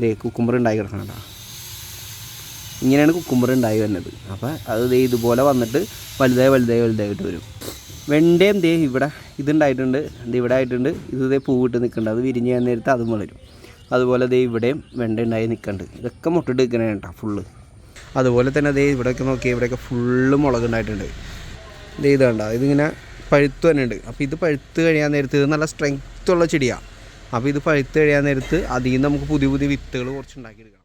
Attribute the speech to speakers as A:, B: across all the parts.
A: ദേ cucumber ഉണ്ടായി കിടക്കണം കേട്ടോ. ഇങ്ങനെയാണ് കുക്കുമ്പർ ഉണ്ടായി വരുന്നത്. അപ്പോൾ അത് ദേ ഇതുപോലെ വന്നിട്ട് വലുതായി വലുതായി വലുതായിട്ട് വരും. വെണ്ടയും ദേ ഇവിടെ ഇതുണ്ടായിട്ടുണ്ട്. ദേ ഇവിടെ ആയിട്ടുണ്ട്. ഇത് ദേ പൂവിട്ട് നിൽക്കുന്നുണ്ട്. അത് വിരിഞ്ഞ് ഞാൻ നേരത്തെ അതും വളരും അതുപോലെ ദേ ഇവിടെയും വെണ്ട ഉണ്ടായി നിൽക്കുന്നുണ്ട്. ഇതൊക്കെ മുട്ടിട്ട് നിൽക്കണേ കേട്ടോ ഫുള്ള് അതുപോലെ തന്നെ ദേ ഇവിടെയൊക്കെ നോക്കി ഇവിടെയൊക്കെ ഫുള്ള് മുളക് ഉണ്ടായിട്ടുണ്ട്. ദേ ഇത് കണ്ട ഇതിങ്ങനെ പഴുത്ത് തന്നെ ഉണ്ട് അപ്പോൾ ഇത് പഴുത്ത് കഴിയാൻ നേരത്ത് ഇത് നല്ല സ്ട്രെങ്ത്തുള്ള ചെടിയാണ് അപ്പോൾ ഇത് പഴുത്ത് കഴിയാൻ നേരത്ത് അതിൽ നിന്ന് നമുക്ക് പുതിയ പുതിയ വിത്തുകൾ കുറച്ച് ഉണ്ടാക്കിയെടുക്കണം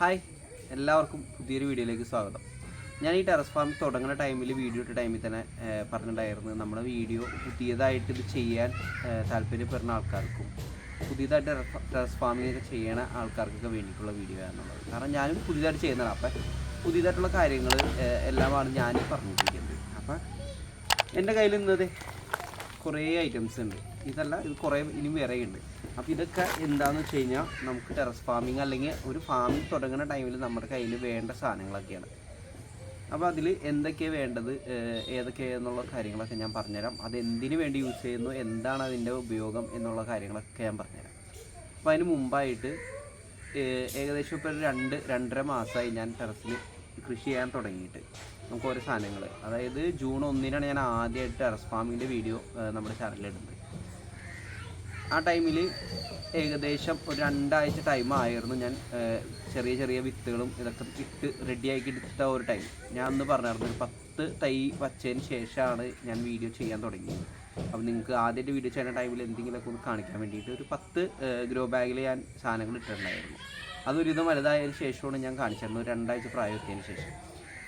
A: ഹായ് എല്ലാവർക്കും പുതിയൊരു വീഡിയോയിലേക്ക് സ്വാഗതം. ഞാൻ ഈ ടെറസ് ഫാം തുടങ്ങുന്ന ടൈമിൽ വീഡിയോ ഇട്ട ടൈമിൽ തന്നെ പറഞ്ഞിട്ടുണ്ടായിരുന്നു നമ്മുടെ വീഡിയോ പുതിയതായിട്ട് ഇത് ചെയ്യാൻ താല്പര്യപ്പെടുന്ന ആൾക്കാർക്കും പുതിയതായിട്ട് ടെറസ് ഫാമിംഗ് ഒക്കെ ചെയ്യണ ആൾക്കാർക്കൊക്കെ വേണ്ടിയിട്ടുള്ള വീഡിയോ ആണെന്നുള്ളത് കാരണം ഞാനും പുതിയതായിട്ട് ചെയ്യുന്നതാണ്. അപ്പം പുതിയതായിട്ടുള്ള കാര്യങ്ങൾ എല്ലാമാണ് ഞാൻ പറഞ്ഞിരിക്കുന്നത് അപ്പം എന്റെ കയ്യിൽ ഇന്നത് കുറേ ഐറ്റംസ് ഉണ്ട്. ഇതല്ല ഇത് കുറേ ഇനി വേറെ ഉണ്ട് അപ്പോൾ ഇതൊക്കെ എന്താണെന്ന് വെച്ച് കഴിഞ്ഞാൽ നമുക്ക് ടെറസ് ഫാമിംഗ് അല്ലെങ്കിൽ ഒരു ഫാമിംഗ് തുടങ്ങുന്ന ടൈമിൽ നമ്മുടെ കയ്യിൽ വേണ്ട സാധനങ്ങളൊക്കെയാണ്. അപ്പോൾ അതിൽ എന്തൊക്കെയാണ് വേണ്ടത്? ഏതൊക്കെയാണെന്നുള്ള കാര്യങ്ങളൊക്കെ ഞാൻ പറഞ്ഞുതരാം. അത് എന്തിനു വേണ്ടി യൂസ് ചെയ്യുന്നു? എന്താണ് അതിന്റെ ഉപയോഗം എന്നുള്ള കാര്യങ്ങളൊക്കെ ഞാൻ പറഞ്ഞുതരാം. അപ്പോൾ അതിന് മുമ്പായിട്ട് ഏകദേശം ഇപ്പോൾ രണ്ട് രണ്ടര മാസമായി ഞാൻ ടെറസിൽ കൃഷി ചെയ്യാൻ തുടങ്ങിയിട്ട്. നമുക്ക് ഓരോ സാധനങ്ങൾ അതായത് ജൂൺ ഒന്നിനാണ് ഞാൻ ആദ്യമായിട്ട് ടെറസ് ഫാമിന്റെ വീഡിയോ നമ്മുടെ ചാനലിൽ ഇടുന്നത്. ആ ടൈമിൽ ഏകദേശം ഒരു രണ്ടാഴ്ച ടൈം ആയിരുന്നു ഞാൻ ചെറിയ ചെറിയ വിത്തുകളും ഇതൊക്കെ ഇട്ട് റെഡിയാക്കി എടുത്ത ഒരു ടൈം ഞാൻ അന്ന് പറഞ്ഞായിരുന്നു ഒരു പത്ത് തൈ വച്ചതിന് ശേഷമാണ് ഞാൻ വീഡിയോ ചെയ്യാൻ തുടങ്ങിയത്. അപ്പോൾ നിങ്ങൾക്ക് ആദ്യമായിട്ട് വീഡിയോ ചെയ്യുന്ന ടൈമിൽ എന്തെങ്കിലുമൊക്കെ ഒന്ന് കാണിക്കാൻ വേണ്ടിയിട്ട് ഒരു പത്ത് ഗ്രോ ബാഗിൽ ഞാൻ സാധനങ്ങൾ ഇട്ടിട്ടുണ്ടായിരുന്നു. അതൊരുവിധം വലുതായതിന് ശേഷമാണ് ഞാൻ കാണിച്ചിരുന്നത് രണ്ടാഴ്ച പ്രായത്തിയതിന് ശേഷം.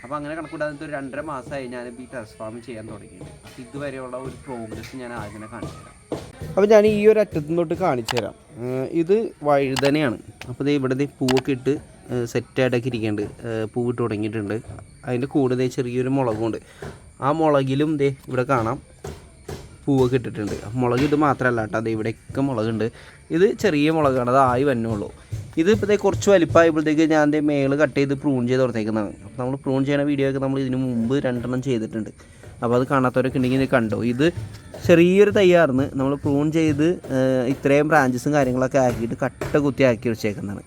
A: അപ്പോൾ അങ്ങനെ കണക്കൂടാതെ ഒരു രണ്ടര മാസമായി ഞാൻ ഈ ടെറസ് ഫാം ചെയ്യാൻ തുടങ്ങിയത് അപ്പോൾ ഇതുവരെയുള്ള ഒരു പ്രോഗ്രസ് ഞാൻ ആദ്യമേ കാണിച്ചു തരാം അപ്പോൾ ഞാൻ ഈ ഒരു അറ്റത്തു കാണിച്ചു തരാം. ഇത് വഴുതനയാണ്. അപ്പോൾ ഇത് ഇവിടെ പൂവൊക്കെ ഇട്ട് സെറ്റായിട്ടൊക്കെ ഇരിക്കുന്നുണ്ട് പൂവിട്ട് തുടങ്ങിയിട്ടുണ്ട്. അതിന്റെ കൂടെ ദേ ചെറിയൊരു മുളകുണ്ട്. ആ മുളകിലും ദേ ഇവിടെ കാണാം പൂവൊക്കെ ഇട്ടിട്ടുണ്ട്. മുളക് ഇത് മാത്രമല്ല കേട്ടോ. അത് ഇവിടെയൊക്കെ മുളകുണ്ട്. ഇത് ചെറിയ മുളകാണ്. അത് ആയി വന്നുള്ളൂ ഇത് ഇപ്പോഴത്തെ കുറച്ച് വലിപ്പമായപ്പോഴത്തേക്ക് ഞാൻ എന്റെ മേൾ കട്ട് ചെയ്ത് പ്രൂൺ ചെയ്ത് അപ്പോൾ നമ്മൾ പ്രൂൺ ചെയ്യുന്ന വീഡിയോ ഒക്കെ നമ്മൾ ഇതിന് മുമ്പ് രണ്ടെണ്ണം ചെയ്തിട്ടുണ്ട്. അപ്പോൾ അത് കാണാത്തവരൊക്കെ ഉണ്ടെങ്കിൽ ഇത് കണ്ടോ? ഇത് ചെറിയൊരു തയ്യാറിന് നമ്മൾ പ്രൂൺ ചെയ്ത് ഇത്രയും ബ്രാഞ്ചസും കാര്യങ്ങളൊക്കെ ആക്കിയിട്ട് കട്ട കുത്തി ആക്കി വെച്ചേക്കുന്നതാണ്.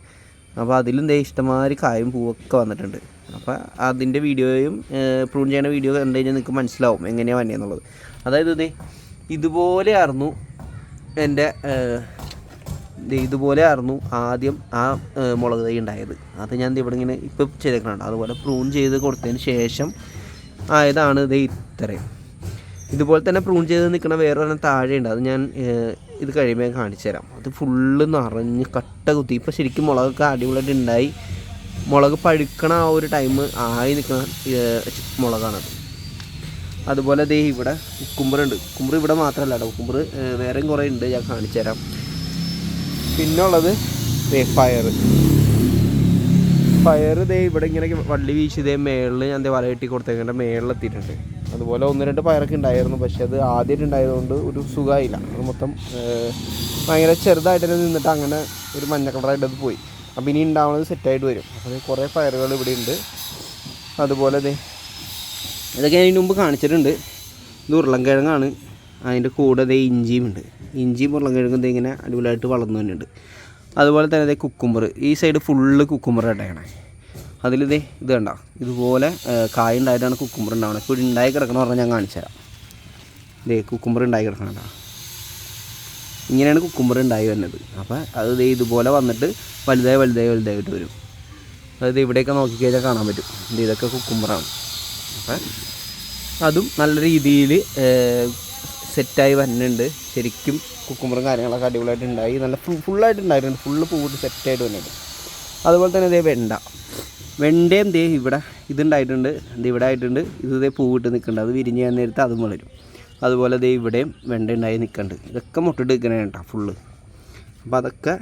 A: അപ്പോൾ അതിലും ദേ ഇഷ്ടമാതിരി കായും പൂവൊക്കെ വന്നിട്ടുണ്ട്. അപ്പോൾ അതിന്റെ വീഡിയോയും പ്രൂൺ ചെയ്യുന്ന വീഡിയോ കണ്ടു കഴിഞ്ഞാൽ നിങ്ങൾക്ക് മനസ്സിലാവും എങ്ങനെയാണ് വന്നതെന്നുള്ളത് അതായത് ഇതേ ഇതുപോലെയായിരുന്നു എന്റെ ഇതുപോലെ ഇതുപോലെയായിരുന്നു ആദ്യം ആ മുളക് തൈ ഉണ്ടായത്. അത് ഞാൻ ഇവിടെ ഇങ്ങനെ ഇപ്പോൾ ചെയ്തേക്കുന്നുണ്ട് അതുപോലെ പ്രൂൺ ചെയ്ത് കൊടുത്തതിന് ശേഷം ആയതാണ് ഇത് ഇത്രയും. ഇതുപോലെ തന്നെ പ്രൂൺ ചെയ്ത് നിൽക്കുന്ന വേറെ ഒരെണ്ണം താഴെയുണ്ട്. അത് ഞാൻ ഇത് കഴിയുമ്പോൾ കാണിച്ചു തരാം. അത് ഫുള്ള് നിറഞ്ഞ് കട്ട കുത്തി. ഇപ്പോൾ ശരിക്കും മുളകൊക്കെ അടിപൊളിയായിട്ട് ഉണ്ടായി. മുളക് പഴുക്കണ ആ ഒരു ടൈം ആയി നിൽക്കുന്ന മുളകാണത് അതുപോലെ ദേ ഇവിടെ കുക്കുമ്പറുണ്ട് കുക്കുമ്പർ ഇവിടെ മാത്രമല്ല കേട്ടോ. കുക്കുമ്പർ വേറെയും കുറേ ഉണ്ട്. ഞാൻ കാണിച്ചു തരാം. പിന്നെ ഉള്ളത് ദേ പയർ പയർ ഇതേ ഇവിടെ ഇങ്ങനെ വള്ളി വീശി ദേ മേളിൽ ഞാൻ വല കെട്ടി കൊടുത്തേക്കേണ്ട മേളിലെത്തിയിട്ടുണ്ട്. അതുപോലെ ഒന്ന് രണ്ട് പയറൊക്കെ ഉണ്ടായിരുന്നു. പക്ഷെ അത് ആദ്യമായിട്ട് ഉണ്ടായതുകൊണ്ട് ഒരു സുഖമായില്ല അത് മൊത്തം ഭയങ്കര ചെറുതായിട്ട് തന്നെ നിന്നിട്ട് അങ്ങനെ ഒരു മഞ്ഞ കളറായിട്ട് അത് പോയി. അപ്പോൾ ഇനി ഉണ്ടാവുന്നത് സെറ്റായിട്ട് വരും. അപ്പോൾ കുറേ പയറുകൾ ഇവിടെ ഉണ്ട്. അതുപോലെ ദേ ഇതൊക്കെ ഞാൻ മുമ്പ് കാണിച്ചിട്ടുണ്ട്. ഇത് ഉരുളൻകിഴങ്ങാണ്. അതിന്റെ കൂടെ ദേ ഇഞ്ചിയും ഉണ്ട്. ഇഞ്ചിയും ഉരുളൻകിഴങ്ങും ദേ ഇങ്ങനെ അടിപൊളിയായിട്ട് വളർന്നു തന്നെയുണ്ട് അതുപോലെ തന്നെ ഇതേ കുക്കുമ്പർ ഈ സൈഡ് ഫുള്ള് കുക്കുമ്പർ ഇടയാണ് അതിലിതേ ഇത് കണ്ട? ഇതുപോലെ കായ ഉണ്ടായിട്ടാണ് കുക്കുമ്പർ ഉണ്ടാവുന്നത് ഇപ്പോൾ ഉണ്ടായി കിടക്കണമെന്ന് പറഞ്ഞാൽ ഞാൻ കാണിച്ചു തരാം. ദേ കുക്കുമ്പർ ഉണ്ടായി കിടക്കണ ഇങ്ങനെയാണ് കുക്കുമ്പർ ഉണ്ടായി വരുന്നത്. അപ്പോൾ അത് ഇതേ ഇതുപോലെ വന്നിട്ട് വലുതായി വലുതായി വലുതായിട്ട് വരും. അതായത് ഇവിടെയൊക്കെ നോക്കിക്കഴിഞ്ഞാൽ കാണാൻ പറ്റും. ഇത് ഇതൊക്കെ കുക്കുമ്പറാണ് അപ്പം അതും നല്ല രീതിയിൽ സെറ്റായി വരുന്നുണ്ട് ശരിക്കും കുക്കുമ്പറും കാര്യങ്ങളൊക്കെ അടിപൊളിയായിട്ട് ഉണ്ടായി. നല്ല ഫുൾ ഫുള്ളായിട്ട് ഉണ്ടായിട്ടുണ്ട് ഫുള്ള് പൂവിട്ട് സെറ്റായിട്ട് വന്നിട്ടുണ്ട് അതുപോലെ തന്നെ ഇതേ വെണ്ട. വെണ്ടയും ദേ ഇവിടെ ഇതുണ്ടായിട്ടുണ്ട്. ഇത് ഇവിടെ ആയിട്ടുണ്ട്. ഇത് ഇതേ പൂവിട്ട് നിൽക്കുന്നുണ്ട് അത് വിരിഞ്ഞ് ഞാൻ നേരത്തെ അതും വളരും അതുപോലെ ദേ ഇവിടെയും വെണ്ട ഉണ്ടായി നിൽക്കുന്നുണ്ട് ഇതൊക്കെ മുട്ടിട്ട് നിൽക്കണേ കേട്ടോ ഫുള്ള് അപ്പോൾ അതൊക്കെ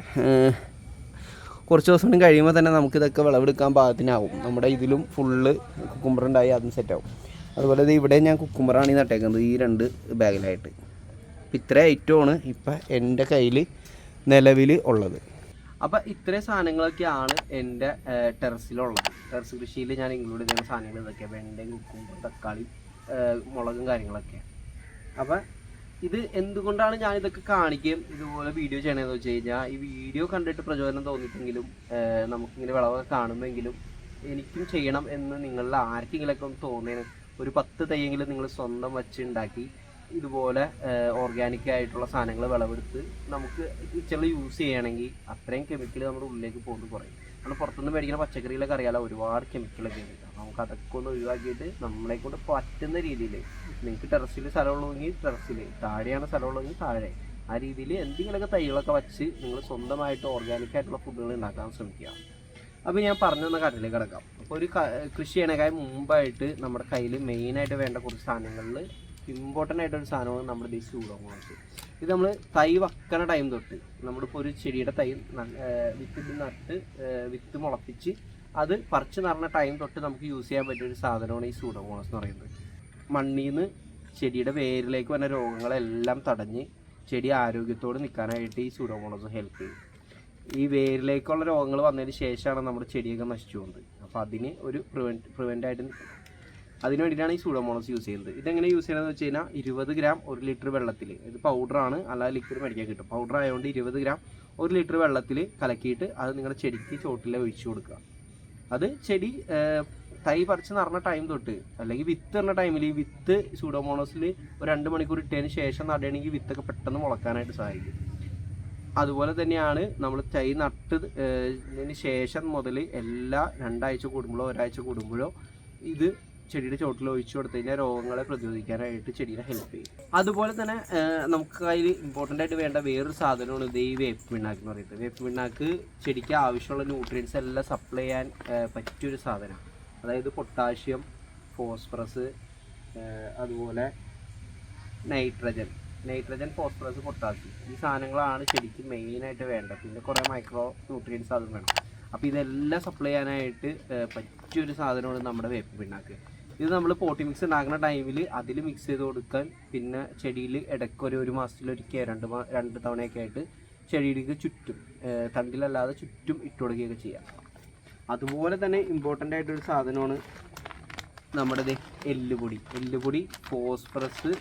A: കുറച്ച് ദിവസം കഴിയുമ്പോൾ തന്നെ നമുക്കിതൊക്കെ വിളവെടുക്കാൻ പാകത്തിനാവും. നമ്മുടെ ഇതിലും ഫുള്ള് കുക്കുമ്പറുണ്ടായി അതും സെറ്റാവും അതുപോലെ ഇത് ഇവിടെ ഞാൻ കുക്കുമ്പറാണ് ഈ നട്ടേക്കുന്നത് ഈ രണ്ട് ബാഗിലായിട്ട്. അപ്പം ഇത്ര ഐറ്റമാണ് ഇപ്പം എന്റെ കയ്യിൽ നിലവിൽ ഉള്ളത്. അപ്പം ഇത്രയും സാധനങ്ങളൊക്കെയാണ് എന്റെ ടെറസിലുള്ളത്. ടെറസ് കൃഷിയിൽ ഞാൻ ഇൻക്ലൂഡ് ചെയ്യുന്ന സാധനങ്ങൾ ഇതൊക്കെ വെണ്ടയും കുക്കുമ്പർ തക്കാളി മുളകും കാര്യങ്ങളൊക്കെ അപ്പം ഇത് എന്തുകൊണ്ടാണ് ഞാൻ ഇതൊക്കെ കാണിക്കുകയും ഇതുപോലെ വീഡിയോ ചെയ്യണമെന്ന് വെച്ച് കഴിഞ്ഞാൽ ഈ വീഡിയോ കണ്ടിട്ട് പ്രചോദനം തോന്നിയിട്ടെങ്കിലും നമുക്കിങ്ങനെ വിളവൊക്കെ കാണുമെങ്കിലും എനിക്കും ചെയ്യണം എന്ന് നിങ്ങളിൽ ആർക്കെങ്കിലൊക്കെ ഒന്ന് തോന്നിയത് ഒരു പത്ത് തൈയെങ്കിലും നിങ്ങൾ സ്വന്തം വച്ച് ഉണ്ടാക്കി ഇതുപോലെ ഓർഗാനിക് ആയിട്ടുള്ള സാധനങ്ങൾ വിളവെടുത്ത് നമുക്ക് ചില യൂസ് ചെയ്യുകയാണെങ്കിൽ അത്രയും കെമിക്കൽ നമ്മുടെ ഉള്ളിലേക്ക് പോകുന്നത് കുറയും. നമ്മൾ പുറത്തുനിന്ന് മേടിക്കുന്ന പച്ചക്കറികളൊക്കെ അറിയാലോ ഒരുപാട് കെമിക്കലൊക്കെ ഉണ്ട്. നമുക്ക് അതൊക്കെ ഒന്ന് ഒഴിവാക്കിയിട്ട് നമ്മളെ കൊണ്ട് പറ്റുന്ന രീതിയിൽ നിങ്ങൾക്ക് ടെറസിൽ സ്ഥലമുള്ളതെങ്കിൽ ടെറസിൽ താഴെയാണ് സ്ഥലമുള്ളതെങ്കിൽ താഴെ ആ രീതിയിൽ എന്തെങ്കിലുമൊക്കെ തൈകളൊക്കെ വച്ച് നിങ്ങൾ സ്വന്തമായിട്ട് ഓർഗാനിക് ആയിട്ടുള്ള ഫുഡുകൾ ഉണ്ടാക്കാൻ ശ്രമിക്കുക. അപ്പോൾ ഞാൻ പറഞ്ഞു തന്ന കാര്യത്തിലേക്ക് കിടക്കാം. അപ്പോൾ ഒരു കൃഷി ചെയ്യണേക്കാൾ മുമ്പായിട്ട് നമ്മുടെ കയ്യിൽ മെയിനായിട്ട് വേണ്ട കുറച്ച് സാധനങ്ങളിൽ ഇമ്പോർട്ടന്റ് ആയിട്ടൊരു സാധനമാണ് നമ്മുടെ ഈ ചൂടോങ്ങോട്ട് ഇത് നമ്മൾ തൈ വക്കണ ടൈം തൊട്ട് നമ്മളിപ്പോൾ ഒരു ചെടിയുടെ തൈ വിത്ത് നട്ട് വിത്ത് മുളപ്പിച്ച് അത് പറിച്ച് നടന്ന ടൈം തൊട്ട് നമുക്ക് യൂസ് ചെയ്യാൻ പറ്റിയ ഒരു സാധനമാണ് ഈ സൂഡോമോണസ് എന്ന് പറയുന്നത്. മണ്ണിൽ നിന്ന് ചെടിയുടെ വേരിലേക്ക് വന്ന രോഗങ്ങളെല്ലാം തടഞ്ഞ് ചെടി ആരോഗ്യത്തോട് നിൽക്കാനായിട്ട് ഈ സൂഡോമോണസ് ഹെൽപ്പ് ചെയ്യും. ഈ വേരിലേക്കുള്ള രോഗങ്ങൾ വന്നതിന് ശേഷമാണ് നമ്മുടെ ചെടിയൊക്കെ നശിച്ചു പോകുന്നത്. അപ്പോൾ അതിന് ഒരു പ്രിവെന്റ് പ്രിവെന്റ് ആയിട്ട് അതിന് വേണ്ടിയിട്ടാണ് ഈ സൂഡോമോണസ് യൂസ് ചെയ്യുന്നത്. ഇതെങ്ങനെ യൂസ് ചെയ്യണമെന്ന് വെച്ച് കഴിഞ്ഞാൽ ഇരുപത് ഗ്രാം ഒരു ലിറ്റർ വെള്ളത്തിൽ ഇത് പൗഡറാണ് അല്ലാതെ ലിക്വിഡ് മേടിക്കാൻ കിട്ടും. പൗഡർ ആയതുകൊണ്ട് ഇരുപത് ഗ്രാം ഒരു ലിറ്റർ വെള്ളത്തിൽ കലക്കിയിട്ട് അത് നിങ്ങളുടെ ചെടിക്ക് ചോട്ടിൽ ഒഴിച്ചു കൊടുക്കുക. അത് ചെടി തൈ പറിച്ച് നടന്ന ടൈം തൊട്ട് അല്ലെങ്കിൽ വിത്ത് ഇടുന്ന ടൈമിൽ ഈ വിത്ത് സൂഡോമോണോസിൽ ഒരു രണ്ട് മണിക്കൂർ ഇട്ടതിന് ശേഷം നടുകയാണെങ്കിൽ വിത്തൊക്കെ പെട്ടെന്ന് മുളക്കാനായിട്ട് സഹായിക്കും. അതുപോലെ തന്നെയാണ് നമ്മൾ തൈ നട്ട് ഏർ, ഇതിന് ശേഷം മുതൽ എല്ലാ രണ്ടാഴ്ച കൂടുമ്പോഴോ ഒരാഴ്ച കൂടുമ്പോഴോ ഇത് ചെടിയുടെ ചോട്ടിൽ ഒഴിച്ചു കൊടുത്തു കഴിഞ്ഞാൽ രോഗങ്ങളെ പ്രതിരോധിക്കാനായിട്ട് ചെടിയെ ഹെൽപ്പ് ചെയ്യും. അതുപോലെ തന്നെ നമുക്ക് അതിൽ ഇമ്പോർട്ടന്റ് ആയിട്ട് വേണ്ട വേറൊരു സാധനമാണ് ഇത് ഈ വേപ്പ് പിണ്ണാക്ക് എന്ന് പറയുന്നത്. വേപ്പ് പിണ്ണാക്ക് ചെടിക്ക് ആവശ്യമുള്ള ന്യൂട്രിയൻസ് എല്ലാം സപ്ലൈ ചെയ്യാൻ പറ്റിയൊരു സാധനമാണ് അതായത് പൊട്ടാഷ്യം ഫോസ്ഫറസ് അതുപോലെ നൈട്രജൻ നൈട്രജൻ ഫോസ്ഫറസ് പൊട്ടാസ്യം ഈ സാധനങ്ങളാണ് ശരിക്കും മെയിനായിട്ട് വേണ്ടത്. പിന്നെ കുറേ മൈക്രോ ന്യൂട്രിയൻസ് അതും വേണം. അപ്പോൾ ഇതെല്ലാം സപ്ലൈ ചെയ്യാനായിട്ട് പറ്റിയൊരു സാധനമാണ് നമ്മുടെ വേപ്പ് പിണ്ണാക്ക്. ഇത് നമ്മൾ പോട്ടി മിക്സ് ഉണ്ടാക്കുന്ന ടൈമിൽ അതിൽ മിക്സ് ചെയ്ത് കൊടുക്കാൻ പിന്നെ ചെടിയിൽ ഇടയ്ക്ക് ഒരു ഒരു മാസത്തിലൊരിക്കൽ രണ്ട് മാ രണ്ട് തവണയൊക്കെ ആയിട്ട് ചെടിയിലേക്ക് ചുറ്റും തണ്ടിലല്ലാതെ ചുറ്റും ഇട്ട് കൊടുക്കുകയൊക്കെ ചെയ്യാം. അതുപോലെ തന്നെ ഇമ്പോർട്ടന്റ് ആയിട്ടൊരു സാധനമാണ് നമ്മുടെ എല്ലുപൊടി. എല്ലുപൊടി ഫോസ്ഫറസ്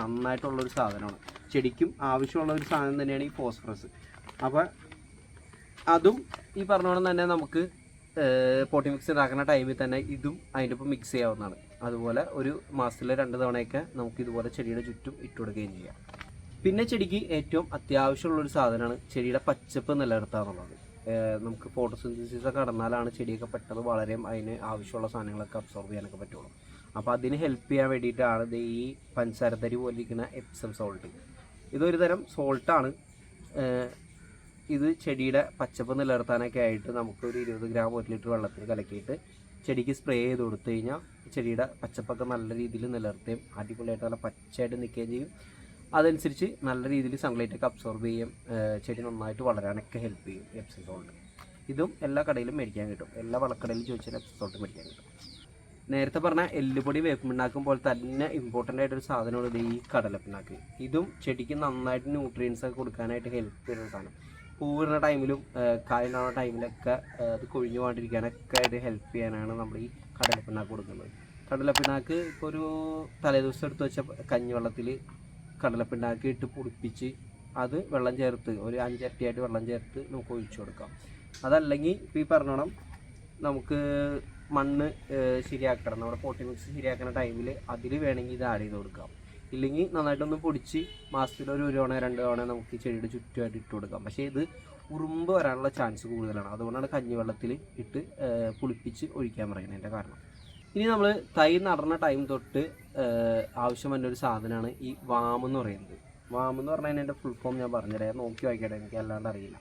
A: നന്നായിട്ടുള്ളൊരു സാധനമാണ്. ചെടിക്കും ആവശ്യമുള്ള ഒരു സാധനം തന്നെയാണ് ഈ ഫോസ്ഫറസ്. അപ്പോൾ അതും ഈ പറഞ്ഞ പോലെ തന്നെ നമുക്ക് പോട്ടി മിക്സ് ഉണ്ടാക്കുന്ന ടൈമിൽ തന്നെ ഇതും അതിന്റെ ഒപ്പം മിക്സ് ചെയ്യാവുന്നതാണ്. അതുപോലെ ഒരു മാസത്തിൽ രണ്ട് തവണയൊക്കെ നമുക്ക് ഇതുപോലെ ചെടിയുടെ ചുറ്റും ഇട്ട് കൊടുക്കുകയും ചെയ്യാം. പിന്നെ ചെടിക്ക് ഏറ്റവും അത്യാവശ്യമുള്ളൊരു സാധനമാണ് ചെടിയുടെ പച്ചപ്പ് ഏഹ് നമുക്ക് ഫോട്ടോസിന്തസിസ് ഒക്കെ നടന്നാലാണ് ചെടിയൊക്കെ പെട്ടെന്ന് വളരെയും അതിന് ആവശ്യമുള്ള സാധനങ്ങളൊക്കെ അബ്സോർബ് ചെയ്യാനൊക്കെ പറ്റുള്ളൂ. അപ്പോൾ അതിന് ഹെൽപ്പ് ചെയ്യാൻ വേണ്ടിയിട്ടാണ് ഇത് ഈ പഞ്ചസാരത്തരി പോലെ ഇരിക്കുന്ന എപ്സം സോൾട്ട് ഇതൊരു തരം സോൾട്ടാണ് ഇത് ചെടിയുടെ പച്ചപ്പ് നിലനിർത്താനൊക്കെ ആയിട്ട് നമുക്കൊരു ഇരുപത് ഗ്രാം ഒരു ലിറ്റർ വെള്ളത്തിൽ കലക്കിയിട്ട് ചെടിക്ക് സ്പ്രേ ചെയ്ത് കൊടുത്തു കഴിഞ്ഞാൽ ചെടിയുടെ പച്ചപ്പൊക്കെ നല്ല രീതിയിൽ നിലനിർത്തുകയും അടിപൊളിയായിട്ട് നല്ല പച്ചയായിട്ട് നിൽക്കുകയും ചെയ്യും. അതനുസരിച്ച് നല്ല രീതിയിൽ സൺലൈറ്റ് ഒക്കെ അബ്സോർബ് ചെയ്യും ചെടി നന്നായിട്ട് വളരാനൊക്കെ ഹെൽപ്പ് ചെയ്യും എപ്സിൻ സോൾട്ട് ഇതും എല്ലാ കടയിലും മേടിക്കാൻ കിട്ടും. എല്ലാ വളക്കടയിലും ചോദിച്ചാൽ എപ്സിൻ സോൾട്ട് മേടിക്കാൻ കിട്ടും. നേരത്തെ പറഞ്ഞ എല്ലുപൊടി വേപ്പിണ്ടാക്കും പോലെ തന്നെ ഇമ്പോർട്ടന്റ് ആയിട്ടൊരു സാധനമാണ് ഈ കടലപ്പിണ്ണാക്ക്. ഇതും ചെടിക്ക് നന്നായിട്ട് ന്യൂട്രിയൻസ് ഒക്കെ കൊടുക്കാനായിട്ട് ഹെൽപ്പ് ചെയ്യുന്ന സാധനം. പൂവിടുന്ന ടൈമിലും കായുണ്ടാവുന്ന ടൈമിലൊക്കെ അത് കൊഴിഞ്ഞു പോകാണ്ടിരിക്കാനൊക്കെ ഇത് ഹെൽപ്പ് ചെയ്യാനാണ് നമ്മൾ ഈ കടലപ്പിണ്ണാക്ക് കൊടുക്കുന്നത്. കടലപ്പിണ്ണാക്ക് ഇപ്പോൾ ഒരു തലേദിവസം എടുത്ത് വെച്ച കഞ്ഞിവെള്ളത്തിൽ കടലപ്പിണ്ണാക്ക് ഇട്ട് പൊടിപ്പിച്ച് അത് വെള്ളം ചേർത്ത് ഒരു അഞ്ചരട്ടിയായിട്ട് വെള്ളം ചേർത്ത് നമുക്ക് ഒഴിച്ചു കൊടുക്കാം. അതല്ലെങ്കിൽ ഇപ്പോൾ ഈ പറഞ്ഞോണം നമുക്ക് മണ്ണ് ശരിയാക്കണം. നമ്മുടെ പോട്ടി മിക്സ് ശരിയാക്കുന്ന ടൈമിൽ അതിൽ വേണമെങ്കിൽ ഇത് ആഡ് ചെയ്ത് കൊടുക്കാം. ഇല്ലെങ്കിൽ നന്നായിട്ടൊന്ന് പൊടിച്ച് മാസത്തിൽ ഒരു ഒരു തവണ രണ്ട് തവണ നമുക്ക് ചെടിയുടെ ചുറ്റുമായിട്ട് ഇട്ട് കൊടുക്കാം. പക്ഷേ ഇത് ഉറുമ്പ് വരാനുള്ള ചാൻസ് കൂടുതലാണ്. അതുകൊണ്ടാണ് കഞ്ഞിവെള്ളത്തിൽ ഇട്ട് പുളിപ്പിച്ച് ഒഴിക്കാൻ പറയുന്നതിന്റെ കാരണം. ഇനി നമ്മൾ തൈ നടന്ന ടൈം തൊട്ട് ആവശ്യം വരുന്ന ഒരു സാധനമാണ് ഈ വാം എന്ന് പറയുന്നത്. വാം എന്ന് പറഞ്ഞാൽ എന്റെ ഫുൾ ഫോം ഞാൻ പറഞ്ഞുതരാം. നോക്കി വായിക്കട്ടെ എനിക്ക് അല്ലാണ്ട് അറിയില്ല.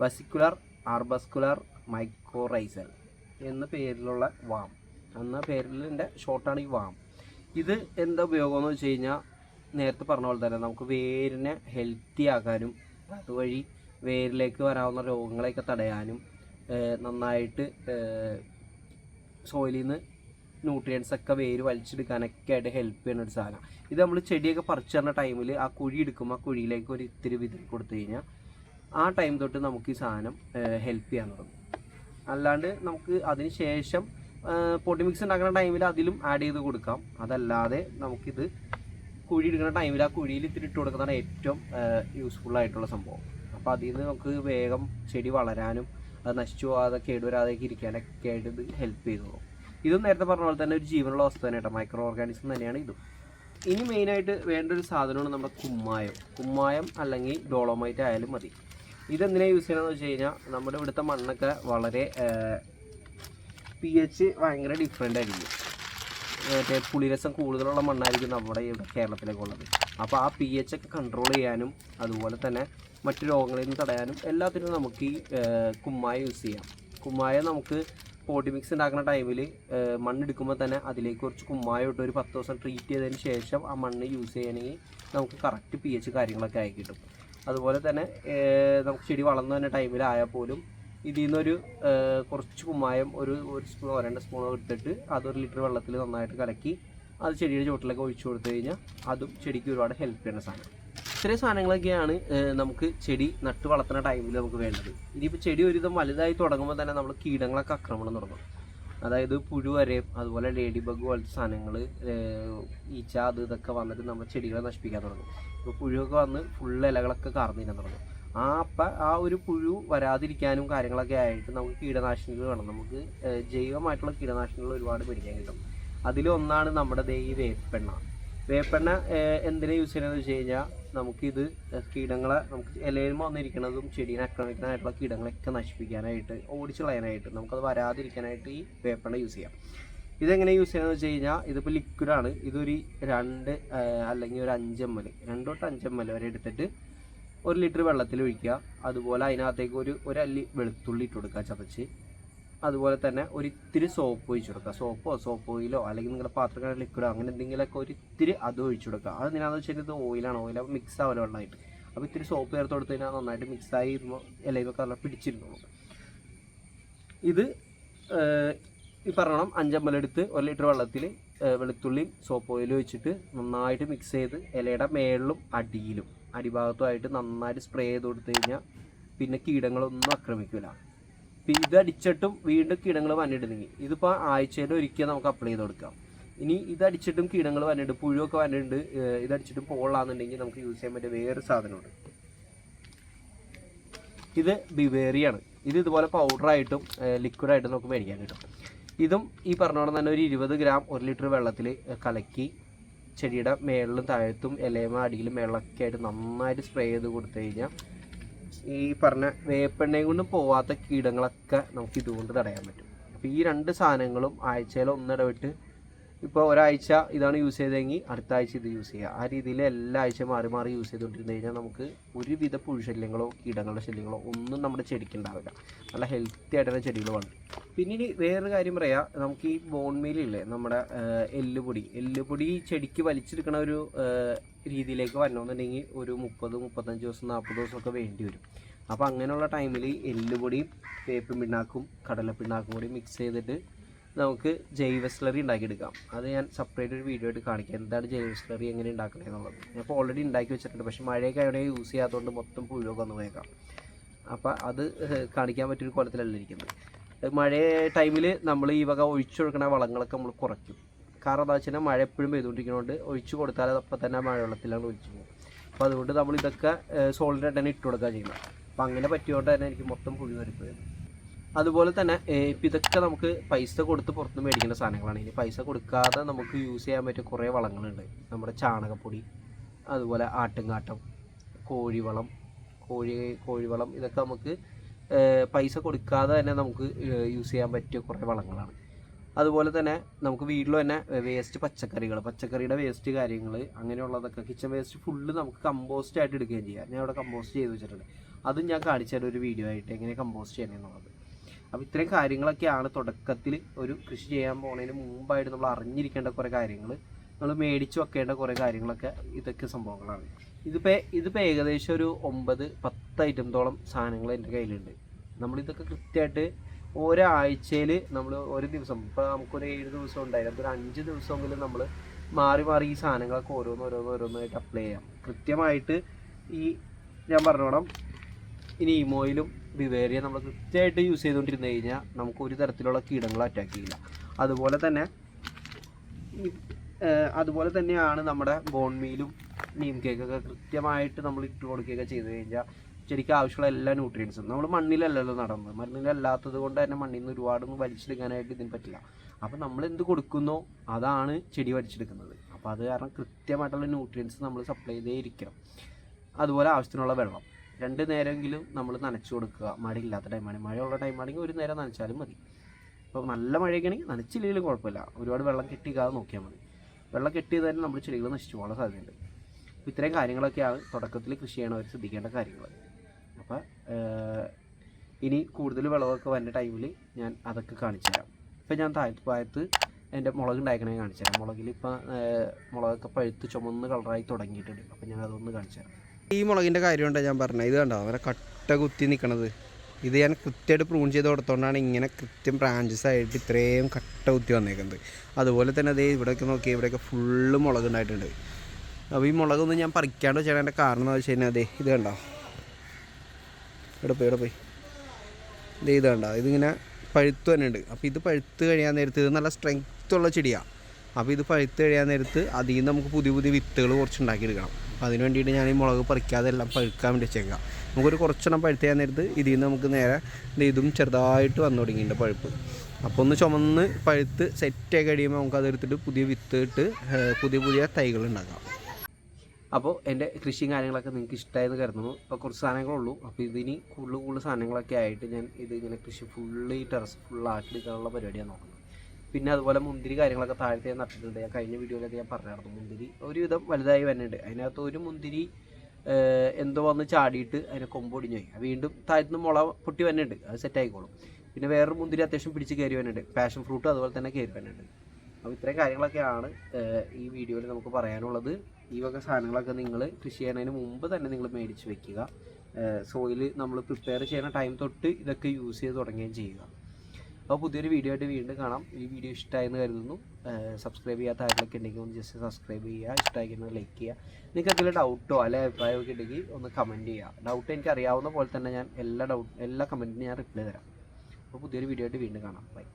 A: വസിക്കുലർ ആർബസ്കുലർ മൈക്രോറൈസൽ എന്ന പേരിലുള്ള വാം. എന്ന പേരിലിന്റെ ഷോർട്ടാണ് ഈ വാം. ഇത് എന്താ ഉപയോഗം എന്ന് വെച്ച് കഴിഞ്ഞാൽ നേരത്തെ പറഞ്ഞ പോലെ തന്നെ നമുക്ക് വേരിനെ ഹെൽത്തി ആക്കാനും അതുവഴി വേരിലേക്ക് വരാവുന്ന രോഗങ്ങളെയൊക്കെ തടയാനും നന്നായിട്ട് സോയിലിൽ നിന്ന് ന്യൂട്രിയൻസ് ഒക്കെ വേര് വലിച്ചെടുക്കാനൊക്കെ ആയിട്ട് ഹെൽപ്പ് ചെയ്യുന്ന ഒരു സാധനം. ഇത് നമ്മൾ ചെടിയൊക്കെ പറിച്ചു തരുന്ന ടൈമിൽ ആ കുഴി എടുക്കുമ്പോൾ ആ കുഴിയിലേക്ക് ഒരു ഇത്തിരി വിതറി കൊടുത്തു കഴിഞ്ഞാൽ ആ ടൈം തൊട്ട് നമുക്ക് ഈ സാധനം ഹെൽപ്പ് ചെയ്യാൻ തുടങ്ങും. അല്ലാണ്ട് നമുക്ക് അതിന് ശേഷം പൊടി മിക്സ് ഉണ്ടാക്കുന്ന ടൈമിൽ അതിലും ആഡ് ചെയ്ത് കൊടുക്കാം. അതല്ലാതെ നമുക്കിത് കുഴി എടുക്കുന്ന ടൈമിൽ ആ കുഴിയിൽ ഇത്തിരി ഇട്ട് കൊടുക്കുന്നതാണ് ഏറ്റവും യൂസ്ഫുൾ ആയിട്ടുള്ള സംഭവം. അപ്പോൾ അതിൽ നിന്ന് നമുക്ക് വേഗം ചെടി വളരാനും അത് നശിച്ചു പോകാതെ കേടുവരാതെ ഇരിക്കാനൊക്കെ ആയിട്ട് ഇത് ഹെൽപ്പ് ചെയ്തോളും ഇതും നേരത്തെ പറഞ്ഞ പോലെ തന്നെ ഒരു ജീവനുള്ള വസ്തു തന്നെ കേട്ടോ. മൈക്രോ ഓർഗാനിസം തന്നെയാണ് ഇതും. ഇനി മെയിനായിട്ട് വേണ്ട ഒരു സാധനമാണ് നമ്മുടെ കുമ്മായം. കുമ്മായം അല്ലെങ്കിൽ ഡോളോമൈറ്റ് ആയാലും മതി. ഇതെന്തിനാണ് യൂസ് ചെയ്യണമെന്ന് വെച്ച് കഴിഞ്ഞാൽ നമ്മുടെ ഇവിടുത്തെ മണ്ണൊക്കെ വളരെ പി എച്ച് ഭയങ്കര ഡിഫറെന്റ് ആയിരിക്കും. മറ്റേ പുളിരസം കൂടുതലുള്ള മണ്ണായിരിക്കും നമ്മുടെ ഇവിടെ കേരളത്തിലേക്കുള്ളത് അപ്പോൾ ആ പി എച്ച് ഒക്കെ കൺട്രോൾ ചെയ്യാനും അതുപോലെ തന്നെ മറ്റു രോഗങ്ങളിൽ നിന്ന് തടയാനും എല്ലാത്തിനും നമുക്ക് ഈ കുമ്മായം യൂസ് ചെയ്യാം. കുമ്മായം നമുക്ക് പോട്ടി മിക്സ് ഉണ്ടാക്കുന്ന ടൈമിൽ മണ്ണെടുക്കുമ്പോൾ തന്നെ അതിലേക്ക് കുറച്ച് കുമ്മായം ഇട്ട് ഒരു പത്ത് ദിവസം ട്രീറ്റ് ചെയ്തതിന് ശേഷം ആ മണ്ണ് യൂസ് ചെയ്യണമെങ്കിൽ നമുക്ക് കറക്റ്റ് പി എച്ച് കാര്യങ്ങളൊക്കെ ആയി കിട്ടും. അതുപോലെ തന്നെ നമുക്ക് ചെടി വളർന്നു തന്നെ ടൈമിലായാൽ പോലും ഇതിൽ നിന്നൊരു കുറച്ച് കുമ്മായം ഒരു ഒരു സ്പൂണോ രണ്ട് സ്പൂണോ എടുത്തിട്ട് അതൊരു ലിറ്റർ വെള്ളത്തിൽ നന്നായിട്ട് കലക്കി അത് ചെടിയുടെ ചുവട്ടിലൊക്കെ ഒഴിച്ചു കൊടുത്തു കഴിഞ്ഞാൽ അതും ചെടിക്ക് ഒരുപാട് ഹെൽപ്പ് ചെയ്യുന്ന സാധനം. ഇത്രയും സാധനങ്ങളൊക്കെയാണ് നമുക്ക് ചെടി നട്ട് വളർത്തുന്ന ടൈമിൽ നമുക്ക് വേണ്ടത്. ഇനിയിപ്പോൾ ചെടി ഒരുവിധം വലുതായി തുടങ്ങുമ്പോൾ തന്നെ നമ്മൾ കീടങ്ങളൊക്കെ ആക്രമണം തുടങ്ങും. അതായത് പുഴു അതുപോലെ ലേഡി ബഗ് പോലത്തെ സാധനങ്ങൾ ഈച്ച അത് ഇതൊക്കെ വന്നിട്ട് നമ്മുടെ ചെടികളെ നശിപ്പിക്കാൻ തുടങ്ങും. ഇപ്പോൾ പുഴുവൊക്കെ വന്ന് ഫുൾ ഇലകളൊക്കെ കറന്നു തുടങ്ങും. ആ അപ്പം ആ ഒരു പുഴു വരാതിരിക്കാനും കാര്യങ്ങളൊക്കെ ആയിട്ട് നമുക്ക് കീടനാശിനികൾ വേണം. നമുക്ക് ജൈവമായിട്ടുള്ള കീടനാശിനികൾ ഒരുപാട് പിടിക്കാൻ കിട്ടും. അതിലൊന്നാണ് നമ്മുടെ ദേ ഈ വേപ്പെണ്ണ. വേപ്പെണ്ണ എന്തിനാണ് എന്തിനാ യൂസ് ചെയ്യണമെന്ന് വെച്ച് കഴിഞ്ഞാൽ നമുക്കിത് കീടങ്ങളെ നമുക്ക് ഇലയിൽ വന്നിരിക്കുന്നതും ചെടീനെ ആക്രമിക്കാനായിട്ടുള്ള കീടങ്ങളെയൊക്കെ നശിപ്പിക്കാനായിട്ട് ഓടിച്ചു കളയാനായിട്ട് നമുക്കത് വരാതിരിക്കാനായിട്ട് ഈ പേപ്പറിനെ യൂസ് ചെയ്യാം. ഇതെങ്ങനെ യൂസ് ചെയ്യണമെന്ന് വെച്ച് കഴിഞ്ഞാൽ ഇതിപ്പോൾ ലിക്വിഡാണ് ഇതൊരു രണ്ട് അല്ലെങ്കിൽ ഒരു അഞ്ച് എം എൽ രണ്ട് തൊട്ട് അഞ്ച് എം എൽ വരെ എടുത്തിട്ട് ഒരു ലിറ്റർ വെള്ളത്തിൽ ഒഴിക്കുക അതുപോലെ അതിനകത്തേക്ക് ഒരു ഒരു അല്ലി വെളുത്തുള്ളി ഇട്ട് കൊടുക്കുക ചതച്ച്. അതുപോലെ തന്നെ ഒരിത്തിരി സോപ്പ് ഒഴിച്ചു കൊടുക്കുക. സോപ്പോ സോപ്പ് ഓയിലോ അല്ലെങ്കിൽ നിങ്ങളുടെ പാത്രക്കാരുടെ ലിക്വിഡോ അങ്ങനെ എന്തെങ്കിലുമൊക്കെ ഒരിത്തിരി അത് ഒഴിച്ചു കൊടുക്കുക. അത് എന്തിനാണെന്ന് വെച്ചാൽ ഇത് ഓയിലാണ് ഓയിൽ അപ്പോൾ മിക്സ് ആവില്ല വെള്ളമായിട്ട്. അപ്പോൾ ഇത്തിരി സോപ്പ് ചേർത്ത് കൊടുത്തു കഴിഞ്ഞാൽ നന്നായിട്ട് മിക്സ് ആയി ഇലയിലൊക്കെ നല്ല പിടിച്ചിരുന്നു ഇത് ഈ പറയണം അഞ്ചമ്പലെടുത്ത് ഒരു ലിറ്റർ വെള്ളത്തിൽ വെളുത്തുള്ളിയും സോപ്പ് ഓയിലും വെച്ചിട്ട് നന്നായിട്ട് മിക്സ് ചെയ്ത് ഇലയുടെ മേളിലും അടിയിലും അടിഭാഗത്തുമായിട്ട് നന്നായിട്ട് സ്പ്രേ ചെയ്ത് കൊടുത്തു കഴിഞ്ഞാൽ പിന്നെ കീടങ്ങളൊന്നും ആക്രമിക്കില്ല ഇത് അടിച്ചിട്ടും വീണ്ടും കീടങ്ങൾ വന്നിട്ടുണ്ടെങ്കിൽ ഇതിപ്പോൾ ആഴ്ചയിൽ ഒരിക്കൽ നമുക്ക് അപ്ലൈ ചെയ്ത് കൊടുക്കാം. ഇനി ഇത് അടിച്ചിട്ടും കീടങ്ങൾ വന്നിട്ട് പുഴുവൊക്കെ വന്നിട്ടുണ്ട് ഇതടിച്ചിട്ടും പോളാന്നുണ്ടെങ്കിൽ നമുക്ക് യൂസ് ചെയ്യാൻ പറ്റിയ വേറൊരു സാധനമുണ്ട്. ഇത് ബിവേറിയാണ്. ഇത് ഇതുപോലെ പൗഡറായിട്ടും ലിക്വിഡായിട്ടും നമുക്ക് മേടിക്കാൻ കിട്ടും. ഇതും ഈ പറഞ്ഞോണം തന്നെ ഒരു ഇരുപത് ഗ്രാം ഒരു ലിറ്റർ വെള്ളത്തിൽ കലക്കി ചെടിയുടെ മേളിലും താഴത്തും ഇലയമ അടിയിലും മേളൊക്കെ ആയിട്ട് നന്നായിട്ട് സ്പ്രേ ചെയ്ത് കൊടുത്തു കഴിഞ്ഞാൽ ഈ പറഞ്ഞ വേപ്പെണ്ണയും കൊണ്ട് പോവാത്ത കീടങ്ങളൊക്കെ നമുക്ക് ഇതുകൊണ്ട് തടയാൻ പറ്റും. അപ്പോൾ ഈ രണ്ട് സാധനങ്ങളും ആഴ്ചയിൽ ഒന്നിടവിട്ട് ഇപ്പോൾ ഒരാഴ്ച ഇതാണ് യൂസ് ചെയ്തതെങ്കിൽ അടുത്ത ആഴ്ച ഇത് യൂസ് ചെയ്യുക ആ രീതിയിൽ എല്ലാ ആഴ്ച മാറി മാറി യൂസ് ചെയ്തുകൊണ്ടിരുന്നു കഴിഞ്ഞാൽ നമുക്ക് ഒരുവിധ പുഴുശല്യങ്ങളോ കീടങ്ങളുടെ ശല്യങ്ങളോ ഒന്നും നമ്മുടെ ചെടിക്ക് ഉണ്ടാവില്ല നല്ല ഹെൽത്തി ആയിട്ടുള്ള ചെടികൾ വന്നു പിന്നെ ഇനി വേറൊരു കാര്യം പറയാം. നമുക്ക് ഈ ബോൺ മീലില്ലേ നമ്മുടെ എല്ലുപൊടി. എല്ലുപൊടി ചെടിക്ക് വലിച്ചെടുക്കണ ഒരു രീതിയിലേക്ക് വരണമെന്നുണ്ടെങ്കിൽ ഒരു മുപ്പത് മുപ്പത്തഞ്ച് ദിവസം നാൽപ്പത് ദിവസമൊക്കെ വേണ്ടി വരും. അപ്പോൾ അങ്ങനെയുള്ള ടൈമിൽ എല്ലുപൊടിയും വേപ്പ് പിണ്ണാക്കും കടലപ്പിണ്ണാക്കും കൂടി മിക്സ് ചെയ്തിട്ട് നമുക്ക് ജൈവ സ്ലറി ഉണ്ടാക്കിയെടുക്കാം. അത് ഞാൻ സെപ്പറേറ്റ് ഒരു വീഡിയോ ആയിട്ട് കാണിക്കാം. എന്താണ് ജൈവ സ്ലറി എങ്ങനെ ഉണ്ടാക്കണേ എന്നുള്ളത് ഞാൻ ഇപ്പോൾ ഓൾറെഡി ഉണ്ടാക്കി വെച്ചിട്ടുണ്ട്. പക്ഷേ മഴയൊക്കെ അവിടെ യൂസ് ചെയ്യാത്തതുകൊണ്ട് മൊത്തം പുഴുവൊക്കെ വന്ന് പോയേക്കാം. അപ്പോൾ അത് കാണിക്കാൻ പറ്റിയൊരു കോലത്തിലല്ല ഇരിക്കുന്നത്. ഏഹ്, മഴ ടൈമിൽ നമ്മൾ ഈ വക ഒഴിച്ചു കൊടുക്കുന്ന വളങ്ങളൊക്കെ നമ്മൾ കുറയ്ക്കും. കാരണം എന്താ വെച്ചാൽ മഴ എപ്പോഴും പെയ്തുകൊണ്ടിരിക്കുന്നതുകൊണ്ട് ഒഴിച്ചു കൊടുത്താൽ അപ്പം തന്നെ മഴവെള്ളത്തിലാണ് ഒഴിച്ചു പോകും അപ്പോൾ അതുകൊണ്ട് നമ്മൾ ഇതൊക്കെ സോളിന്റെ തന്നെ ഇട്ട് കൊടുക്കുക ചെയ്യുന്നത് അപ്പോൾ അങ്ങനെ പറ്റിയോണ്ട് തന്നെ എനിക്ക് മൊത്തം പുഴി വരിപ്പോയത് അതുപോലെ തന്നെ ഇപ്പം ഇതൊക്കെ നമുക്ക് പൈസ കൊടുത്ത് പുറത്തുനിന്ന് മേടിക്കേണ്ട സാധനങ്ങളാണ്. ഇനി പൈസ കൊടുക്കാതെ നമുക്ക് യൂസ് ചെയ്യാൻ പറ്റിയ കുറേ വളങ്ങളുണ്ട്. നമ്മുടെ ചാണകപ്പൊടി അതുപോലെ ആട്ടുംകാട്ടം കോഴിവളം കോഴി കോഴിവളം ഇതൊക്കെ നമുക്ക് പൈസ കൊടുക്കാതെ തന്നെ നമുക്ക് യൂസ് ചെയ്യാൻ പറ്റിയ കുറേ വളങ്ങളാണ്. അതുപോലെ തന്നെ നമുക്ക് വീട്ടിൽ തന്നെ വേസ്റ്റ് പച്ചക്കറികൾ പച്ചക്കറിയുടെ വേസ്റ്റ് കാര്യങ്ങൾ അങ്ങനെയുള്ളതൊക്കെ കിച്ചൺ വേസ്റ്റ് ഫുള്ള് നമുക്ക് കമ്പോസ്റ്റ് ആയിട്ട് എടുക്കുകയും ചെയ്യാം. ഞാൻ അവിടെ കമ്പോസ്റ്റ് ചെയ്ത് വെച്ചിട്ടുണ്ട്. അതും ഞാൻ കാണിച്ചു തരാം ഒരു വീഡിയോ ആയിട്ട് എങ്ങനെ കമ്പോസ്റ്റ് ചെയ്യണമെന്നുള്ളത് അപ്പോൾ ഇത്രയും കാര്യങ്ങളൊക്കെയാണ് തുടക്കത്തിൽ ഒരു കൃഷി ചെയ്യാൻ പോകുന്നതിന് മുമ്പായിട്ട് നമ്മൾ അറിഞ്ഞിരിക്കേണ്ട കുറേ കാര്യങ്ങൾ നമ്മൾ മേടിച്ച് വെക്കേണ്ട കുറേ കാര്യങ്ങളൊക്കെ ഇതൊക്കെ സംഭവങ്ങളാണ്. ഇതിപ്പോൾ ഇതിപ്പോൾ ഏകദേശം ഒരു ഒമ്പത് പത്ത് ഐറ്റംതോളം സാധനങ്ങൾ എന്റെ കയ്യിലുണ്ട്. നമ്മളിതൊക്കെ കൃത്യമായിട്ട് ഒരാഴ്ചയിൽ നമ്മൾ ഒരു ദിവസം ഇപ്പോൾ നമുക്കൊരു ഏഴ് ദിവസം ഉണ്ടായിരുന്നു അപ്പോൾ ഒരു അഞ്ച് ദിവസമെങ്കിലും നമ്മൾ മാറി മാറി ഈ സാധനങ്ങളൊക്കെ ഓരോന്ന് ഓരോന്ന് ഓരോന്നായിട്ട് അപ്ലൈ ചെയ്യാം. കൃത്യമായിട്ട് ഈ ഞാൻ പറഞ്ഞോണം ഇനി ഇമോയിലും ബിവേറിയ നമ്മൾ കൃത്യമായിട്ട് യൂസ് ചെയ്തുകൊണ്ടിരുന്ന് കഴിഞ്ഞാൽ നമുക്ക് ഒരു തരത്തിലുള്ള കീടങ്ങൾ അറ്റാക്ക് ചെയ്യില്ല. അതുപോലെ തന്നെ അതുപോലെ തന്നെയാണ് നമ്മുടെ ബോൺമീലും നീം കേക്കൊക്കെ കൃത്യമായിട്ട് നമ്മൾ ഇട്ട് കൊടുക്കുകയൊക്കെ ചെയ്ത് കഴിഞ്ഞാൽ ശരിക്കും ആവശ്യമുള്ള എല്ലാ ന്യൂട്രിയൻസും നമ്മൾ മണ്ണിലല്ലല്ലോ നടന്നത്. മണ്ണിലല്ലാത്തത് കൊണ്ട് തന്നെ മണ്ണിൽ നിന്ന് ഒരുപാടൊന്നും വലിച്ചെടുക്കാനായിട്ട് ഇതിന് പറ്റില്ല. അപ്പോൾ നമ്മൾ എന്ത് കൊടുക്കുന്നോ അതാണ് ചെടി വലിച്ചെടുക്കുന്നത്. അപ്പോൾ അത് കാരണം കൃത്യമായിട്ടുള്ള ന്യൂട്രിയൻസ് നമ്മൾ സപ്ലൈ ചെയ്തേ ഇരിക്കണം. അതുപോലെ ആവശ്യത്തിനുള്ള വെള്ളം. രണ്ട് നേരമെങ്കിലും നമ്മൾ നനച്ചു കൊടുക്കുക. മഴയില്ലാത്ത ടൈമാണ് മഴയുള്ള ടൈമാണെങ്കിൽ ഒരു നേരം നനച്ചാലും മതി. അപ്പോൾ നല്ല മഴയൊക്കെ ആണെങ്കിൽ നനച്ചില്ലെങ്കിലും കുഴപ്പമില്ല. ഒരുപാട് വെള്ളം കെട്ടിക്കാതെ നോക്കിയാൽ മതി. വെള്ളം കെട്ടിയത് തന്നെ നമ്മൾ ചെടികൾ നശിച്ചു പോകാനുള്ള സാധ്യതയുണ്ട്. അപ്പോൾ ഇത്രയും കാര്യങ്ങളൊക്കെയാണ് തുടക്കത്തിൽ കൃഷി ചെയ്യണവർ ശ്രദ്ധിക്കേണ്ട കാര്യങ്ങൾ. അപ്പോൾ ഇനി കൂടുതൽ വിളവൊക്കെ വരുന്ന ടൈമിൽ ഞാൻ അതൊക്കെ കാണിച്ചു തരാം. ഇപ്പം ഞാൻ താഴത്ത് പായത്ത് എന്റെ മുളക് ഉണ്ടാക്കണേ കാണിച്ചു തരാം. മുളകിൽ ഇപ്പം മുളകൊക്കെ പഴുത്ത് ചുമന്ന് കളറായി തുടങ്ങിയിട്ടുണ്ട്. അപ്പം ഞാൻ അതൊന്ന് കാണിച്ചു തരാം. ഈ മുളകിന്റെ കാര്യമുണ്ടോ ഞാൻ പറഞ്ഞത്? ഇത് കണ്ടോ? അവരെ കട്ട കുത്തി നിൽക്കണത് ഇത് ഞാൻ കൃത്യമായിട്ട് പ്രൂൺ ചെയ്ത് കൊടുത്തോണ്ടാണ് ഇങ്ങനെ കൃത്യം ബ്രാഞ്ചസ് ആയിട്ട് ഇത്രയും കട്ട കുത്തി വന്നേക്കുന്നത്. അതുപോലെ തന്നെ അതേ ഇവിടെയൊക്കെ നോക്കി ഇവിടെയൊക്കെ ഫുള്ള് മുളക് ഉണ്ടായിട്ടുണ്ട്. അപ്പോൾ ഈ മുളകൊന്നും ഞാൻ പറിക്കാണ്ട് ചെയ്യണതിന്റെ കാരണം എന്ന് വെച്ച് കഴിഞ്ഞാൽ അതെ ഇത് കണ്ടോ? ഇവിടെ പോയി ഇവിടെ ഇത് ഇത് കണ്ടോ? ഇതിങ്ങനെ പഴുത്ത് തന്നെ ഉണ്ട്. അപ്പോൾ ഇത് പഴുത്ത് കഴിയാൻ നേരത്ത് ഇത് നല്ല സ്ട്രെങ്ത് ഉള്ള ചെടിയാണ് അപ്പോൾ ഇത് പഴുത്ത് കഴിയാൻ നേരത്ത് അതിൽ നിന്ന് നമുക്ക് പുതിയ പുതിയ വിത്തുകൾ കുറച്ച് ഉണ്ടാക്കിയെടുക്കണം. അപ്പോൾ അതിന് വേണ്ടിയിട്ട് ഞാൻ ഈ മുളക് പറിക്കാതെ എല്ലാം പഴുക്കാൻ വേണ്ടി വെച്ചേക്കാം. നമുക്കൊരു കുറച്ചെണ്ണം പഴുത്ത് ചെയ്യാൻ നേരത്ത് ഇതിൽ നിന്ന് നമുക്ക് നേരെ ഇതും ചെറുതായിട്ട് വന്നു തുടങ്ങിയിട്ടുണ്ട് പഴുപ്പ്. അപ്പോൾ ഒന്ന് ചുമന്ന് പഴുത്ത് സെറ്റായി കഴിയുമ്പോൾ നമുക്ക് അതെടുത്തിട്ട് പുതിയ വിത്ത് ഇട്ട് പുതിയ പുതിയ തൈകൾ ഉണ്ടാക്കാം. അപ്പോൾ എന്റെ കൃഷിയും കാര്യങ്ങളൊക്കെ നിങ്ങൾക്ക് ഇഷ്ടമായെന്ന് കരുതുന്നു. അപ്പോൾ കുറച്ച് സാധനങ്ങളുള്ളൂ. അപ്പോൾ ഇതിനി കൂടുതൽ കൂടുതൽ സാധനങ്ങളൊക്കെ ആയിട്ട് ഞാൻ ഇത് ഇങ്ങനെ കൃഷി ഫുള്ളി ടെറസ് ഫുള്ളാക്കിയെടുക്കാനുള്ള പരിപാടിയാണ് നോക്കുന്നത്. പിന്നെ അതുപോലെ മുന്തിരി കാര്യങ്ങളൊക്കെ താഴത്തെ നട്ടിട്ടുണ്ട്. ഞാൻ കഴിഞ്ഞ വീഡിയോയിലൊക്കെ ഞാൻ പറഞ്ഞായിരുന്നു. മുന്തിരി ഒരുവിധം വലുതായി വന്നിട്ടുണ്ട് അതിനകത്ത് ഒരു മുന്തിരി എന്തോ വന്ന് ചാടിയിട്ട് അതിനെ കൊമ്പൊടിഞ്ഞു പോയി. വീണ്ടും വീണ്ടും താഴത്തുനിന്ന് മുള പൊട്ടി വന്നിട്ടുണ്ട് അത് സെറ്റ് ആയിക്കോളും. പിന്നെ വേറൊരു മുന്തിരി അത്യാവശ്യം പിടിച്ച് കയറി വന്നിട്ടുണ്ട് പാഷൻ ഫ്രൂട്ട് അതുപോലെ തന്നെ കയറി വന്നിട്ടുണ്ട് അപ്പോൾ ഇത്രയും കാര്യങ്ങളൊക്കെയാണ് ഈ വീഡിയോയിൽ നമുക്ക് പറയാനുള്ളത്. ഈ വക സാധനങ്ങളൊക്കെ നിങ്ങൾ കൃഷി ചെയ്യുന്നതിന് മുമ്പ് തന്നെ നിങ്ങൾ മേടിച്ച് വെക്കുക. സോയിൽ നമ്മൾ പ്രിപ്പയർ ചെയ്യുന്ന ടൈം തൊട്ട് ഇതൊക്കെ യൂസ് ചെയ്ത് തുടങ്ങുകയും ചെയ്യുക. അപ്പോൾ പുതിയൊരു വീഡിയോ ആയിട്ട് വീണ്ടും കാണാം. ഈ വീഡിയോ ഇഷ്ടമായെന്ന് കരുതുന്നു. സബ്സ്ക്രൈബ് ചെയ്യാത്ത ആരെങ്കിലൊക്കെ ഉണ്ടെങ്കിൽ ഒന്ന് ജസ്റ്റ് സബ്സ്ക്രൈബ് ചെയ്യുക. ഇഷ്ടമായിരിക്കുന്നത് ലൈക്ക് ചെയ്യുക. നിങ്ങൾക്ക് എന്തെങ്കിലും ഡൗട്ടോ അല്ലെ അഭിപ്രായമൊക്കെ ഉണ്ടെങ്കിൽ ഒന്ന് കമന്റ് ചെയ്യുക. ഡൗട്ട് എനിക്ക് അറിയാവുന്ന പോലെ തന്നെ ഞാൻ എല്ലാ ഡൗട്ട് എല്ലാ കമന്റിനും ഞാൻ റിപ്ലൈ തരാം. അപ്പോൾ പുതിയൊരു വീഡിയോ ആയിട്ട് വീണ്ടും കാണാം. ബൈ